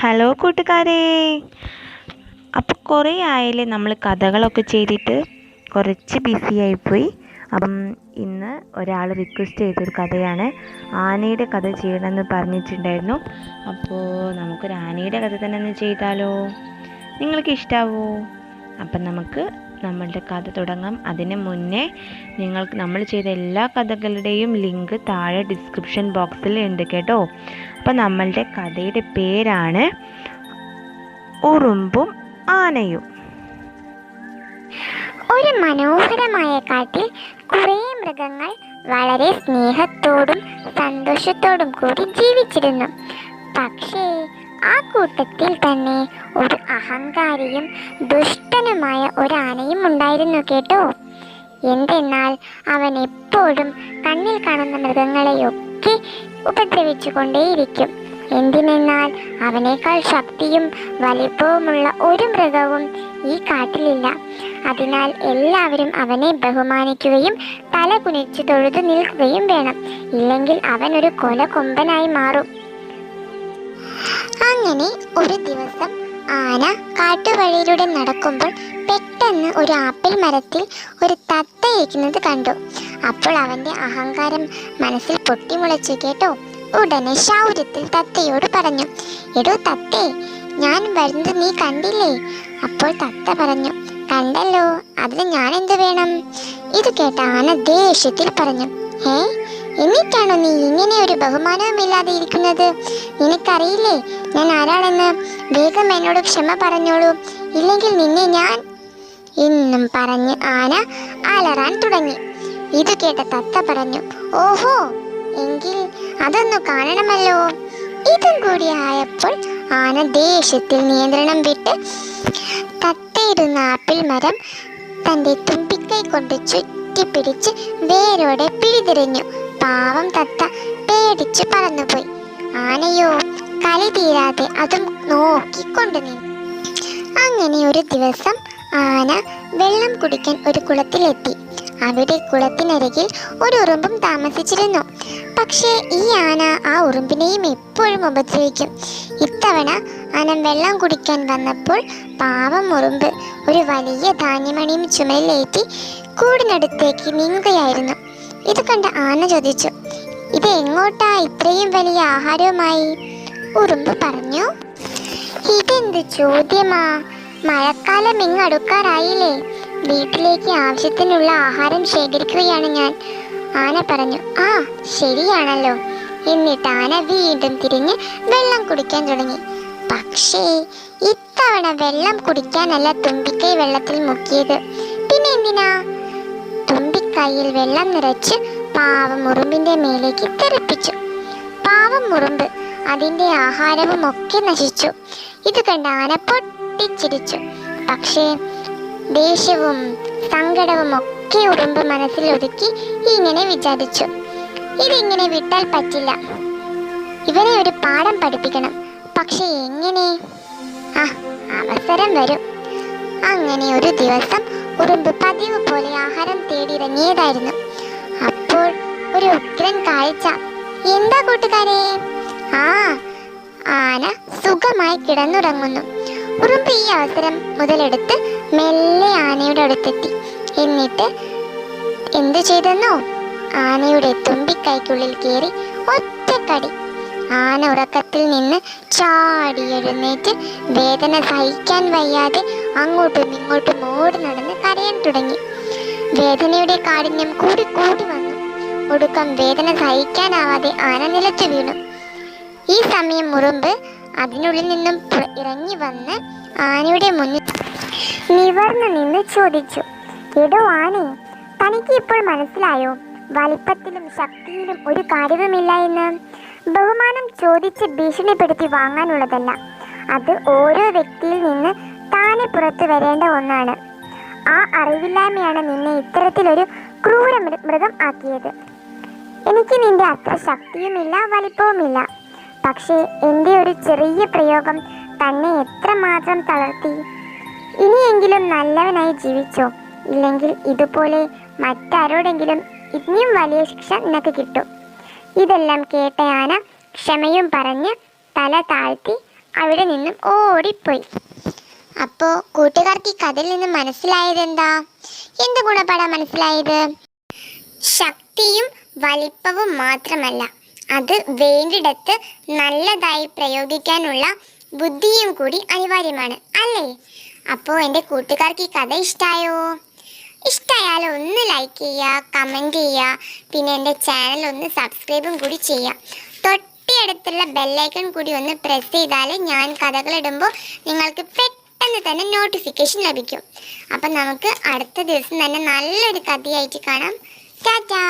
Hello കൂട്ടുകാരെ. അപ്പോൾ കുറേ ആയല്ലേ നമ്മൾ കഥകളൊക്കെ ചെയ്തിട്ട് കുറച്ച് ബിസി ആയിപ്പോയി അപ്പം ഇന്ന് ഒരാൾ റിക്വസ്റ്റ് ചെയ്തൊരു കഥയാണ്. ആനയുടെ കഥ ചെയ്യണമെന്ന് പറഞ്ഞിട്ടുണ്ടായിരുന്നു. അപ്പോൾ നമുക്കൊരു ആനയുടെ കഥ തന്നെ ഒന്ന് ചെയ്താലോ? നിങ്ങൾക്ക് ഇഷ്ടാവോ അപ്പം നമുക്ക് നമ്മളുടെ കഥ തുടങ്ങാം. അതിന് മുന്നേ നിങ്ങൾക്ക് നമ്മൾ ചെയ്ത എല്ലാ കഥകളുടെയും ലിങ്ക് താഴെ ഡിസ്ക്രിപ്ഷൻ ബോക്സിൽ ഉണ്ട് കേട്ടോ. അപ്പോൾ നമ്മളുടെ കഥയുടെ പേരാണ് ഉറുമ്പും ആനയും. ഒരു മനോഹരമായ കാട്ടിൽ കുറെ മൃഗങ്ങൾ വളരെ സ്നേഹത്തോടും സന്തോഷത്തോടും കൂടി ജീവിച്ചിരുന്നു. പക്ഷേ ആ കൂട്ടത്തിൽ തന്നെ ഒരു അഹങ്കാരിയും ദുഷ്ടനുമായ ഒരാനയും ഉണ്ടായിരുന്നു കേട്ടോ. എന്തെന്നാൽ അവൻ എപ്പോഴും കണ്ണിൽ കാണുന്ന മൃഗങ്ങളെയൊക്കെ ഉപദ്രവിച്ചു കൊണ്ടേയിരിക്കും എന്തിനെന്നാൽ അവനേക്കാൾ ശക്തിയും വലിപ്പവുമുള്ള ഒരു മൃഗവും ഈ കാട്ടിലില്ല. അതിനാൽ എല്ലാവരും അവനെ ബഹുമാനിക്കുകയും തല കുനിച്ചു തൊഴുതു നിൽക്കുകയും വേണം. ഇല്ലെങ്കിൽ അവൻ ഒരു കൊല കൊമ്പനായി മാറും. അങ്ങനെ ഒരു ദിവസം ആന കാട്ടുവഴിയിലൂടെ നടക്കുമ്പോൾ പെട്ടെന്ന് ഒരു ആപ്പിൾ മരത്തിൽ ഒരു തത്ത ഇരിക്കുന്നത് കണ്ടു. അപ്പോൾ അവന്റെ അഹങ്കാരം മനസ്സിൽ പൊട്ടിമുളച്ചു കേട്ടോ. ഉടനെ ശൗര്യത്തിൽ തത്തയോട് പറഞ്ഞു എടോ തത്തേ ഞാൻ വരുന്നത് നീ കണ്ടില്ലേ? അപ്പോൾ തത്ത പറഞ്ഞു കണ്ടല്ലോ അതിന് ഞാൻ എന്ത് വേണം? ഇത് കേട്ട ആന ദേഷ്യത്തിൽ പറഞ്ഞു ഏ എന്നിട്ടാണോ നീ ഇങ്ങനെ ഒരു ബഹുമാനവുമില്ലാതെ ഇരിക്കുന്നത്? നിനക്കറിയില്ലേ ഞാൻ ആരാണെന്ന് വേഗം എന്നോട് ക്ഷമ പറഞ്ഞോളൂ. ഇല്ലെങ്കിൽ നിന്നെ ഞാൻ എന്നും പറഞ്ഞ് ആന അലറാൻ തുടങ്ങി. ഇത് കേട്ട തത്ത പറഞ്ഞു ഓഹോ എങ്കിൽ അതൊന്നു കാണണമല്ലോ. ഇതും കൂടി ആയപ്പോൾ ആന ദേഷ്യത്തിൽ നിയന്ത്രണം വിട്ട് തത്തയിരുന്ന ആപ്പിൾ മരം തന്റെ തുമ്പിക്കൈ കൊണ്ട് ചുറ്റിപ്പിടിച്ച് വേരോടെ പിഴുതിരിഞ്ഞു പാവം തത്ത പേടിച്ചു പറന്നുപോയി. ആനയോ കളി തീരാതെ അതും നോക്കിക്കൊണ്ട് നിന്നു. അങ്ങനെ ഒരു ദിവസം ആന വെള്ളം കുടിക്കാൻ ഒരു കുളത്തിലെത്തി. അവിടെ കുളത്തിനരികിൽ ഒരു ഉറുമ്പും താമസിച്ചിരുന്നു. പക്ഷേ ഈ ആന ആ ഉറുമ്പിനെയും എപ്പോഴും ഉപദ്രവിക്കും. ഇത്തവണ ആന വെള്ളം കുടിക്കാൻ വന്നപ്പോൾ പാവം ഉറുമ്പ് ഒരു വലിയ ധാന്യമണിയും ചുമലിലേറ്റി കൂടിനടുത്തേക്ക് നീങ്ങുകയായിരുന്നു. ഇത് കണ്ട ആന ചോദിച്ചു ഇത് എങ്ങോട്ടാ ഇത്രയും വലിയ ആഹാരവുമായി? ഉറുമ്പ് പറഞ്ഞു. ഇതെന്ത് ചോദ്യമാ? മഴക്കാലം ഇങ്ങ് അടുക്കാറായില്ലേ? വീട്ടിലേക്ക് ആവശ്യത്തിനുള്ള ആഹാരം ശേഖരിക്കുകയാണ് ഞാൻ. ആന പറഞ്ഞു ആ ശരിയാണല്ലോ. എന്നിട്ട് ആന വീണ്ടും തിരിഞ്ഞ് വെള്ളം കുടിക്കാൻ തുടങ്ങി. പക്ഷേ ഇത്തവണ വെള്ളം കുടിക്കാനല്ല തുമ്പിക്കൈ വെള്ളത്തിൽ മുക്കിയത്. പിന്നെ എന്തിനാ? തുമ്പിക്കൈയിൽ വെള്ളം നിറച്ച് പാവം ഉറുമ്പിന്റെ മേലേക്ക് തെറിപ്പിച്ചു. പാവം ഉറുമ്പ് അതിന്റെ ആഹാരവും ഒക്കെ നശിച്ചു. ഇത് കണ്ട ആന പൊട്ടിച്ചിരിച്ചു. പക്ഷേ ദേഷ്യവും സങ്കടവും ഒക്കെ ഉറുമ്പ് മനസ്സിൽ ഒതുക്കി ഇങ്ങനെ വിചാരിച്ചു. ഇതിങ്ങനെ വിട്ടാൽ പറ്റില്ല? ഇവനെ ഒരു പാഠം പഠിപ്പിക്കണം. പക്ഷെ എങ്ങനെ? ആ അവസരം വരും. അങ്ങനെ ഒരു ദിവസം ഉറുമ്പ് പതിവ് പോലെ ആഹാരം തേടിയിറങ്ങിയതായിരുന്നു. അപ്പോൾ ഒരു ഉഗ്രൻ കാഴ്ച. എന്താ കൂട്ടുകാരെ? സുഖമായി കിടന്നുറങ്ങുന്നു. ഉറുമ്പ് ഈ അവസരം മുതലെടുത്ത് മെല്ലെ ആനയുടെ അടുത്തെത്തി. എന്നിട്ട് എന്തു ചെയ്തെന്നോ? ആനയുടെ തുമ്പിക്കൈക്കുള്ളിൽ കയറി ഒറ്റക്കടി. ആന ഉറക്കത്തിൽ നിന്ന് ചാടി എഴുന്നേറ്റ് വേദന സഹിക്കാൻ വയ്യാതെ അങ്ങോട്ടും ഇങ്ങോട്ടും ഓടി നടന്ന് കരയാൻ തുടങ്ങി. വേദനയുടെ കാഠിന്യം കൂടി കൂടി വന്നു. ഒടുക്കം വേദന സഹിക്കാനാവാതെ ആന നിലച്ചു വീണു. ഈ സമയം മുറുമ്പ് അതിനുള്ളിൽ നിന്നും ഇറങ്ങി വന്ന് ആനയുടെ മുന്നിൽ നിവർന്നു നിന്ന് ചോദിച്ചു എടോ ആനേ തനിക്ക് ഇപ്പോൾ മനസ്സിലായോ? വലിപ്പത്തിലും ശക്തിയിലും ഒരു കാര്യവുമില്ല എന്ന്. ബഹുമാനം ചോദിച്ച് ഭീഷണിപ്പെടുത്തി വാങ്ങാനുള്ളതല്ല. അത് ഓരോ വ്യക്തിയിൽ നിന്ന് താനെ പുറത്തു വരേണ്ട ഒന്നാണ്. ആ അറിവില്ലായ്മയാണ് നിന്നെ ഇത്തരത്തിലൊരു ക്രൂര മൃഗം ആക്കിയത്. എനിക്ക് നിന്റെ അത്ര ശക്തിയുമില്ല വലിപ്പവുമില്ല. പക്ഷേ എന്റെ ഒരു ചെറിയ പ്രയോഗം തന്നെ എത്രമാത്രം തളർത്തി? ഇനിയെങ്കിലും നല്ലവനായി ജീവിച്ചോ? ഇല്ലെങ്കിൽ ഇതുപോലെ മറ്റാരോടെങ്കിലും ഇനിയും വലിയ ശിക്ഷ നിനക്ക് കിട്ടും. ഇതെല്ലാം കേട്ട ആന ക്ഷമയും പറഞ്ഞ് തല താഴ്ത്തി അവിടെ നിന്നും ഓടിപ്പോയി. അപ്പോൾ കൂട്ടുകാർക്ക് ഈ കഥയിൽ നിന്ന് മനസ്സിലായത് എന്താ എന്ത് ഗുണപാഠ മനസ്സിലായത്? ശക്തിയും വലിപ്പവും മാത്രമല്ല. അത് വേണ്ടിടത്ത് നല്ലതായി പ്രയോഗിക്കാനുള്ള ബുദ്ധിയും കൂടി അനിവാര്യമാണ് അല്ലേ? അപ്പോൾ എന്റെ കൂട്ടുകാർക്ക് ഈ കഥ ഇഷ്ടമായോ ഇഷ്ടമായാൽ ഒന്ന് ലൈക്ക് ചെയ്യുക കമന്റ് ചെയ്യുക പിന്നെ എന്റെ ചാനൽ ഒന്ന് സബ്സ്ക്രൈബും കൂടി ചെയ്യുക. തൊട്ടടുത്തുള്ള ബെല്ലൈക്കൺ കൂടി ഒന്ന് പ്രസ് ചെയ്താൽ ഞാൻ കഥകളിടുമ്പോൾ നിങ്ങൾക്ക് പെട്ടെന്ന് തന്നെ നോട്ടിഫിക്കേഷൻ ലഭിക്കും. അപ്പം നമുക്ക് അടുത്ത ദിവസം തന്നെ നല്ലൊരു കഥയായിട്ട് കാണാം. ടാറ്റാ!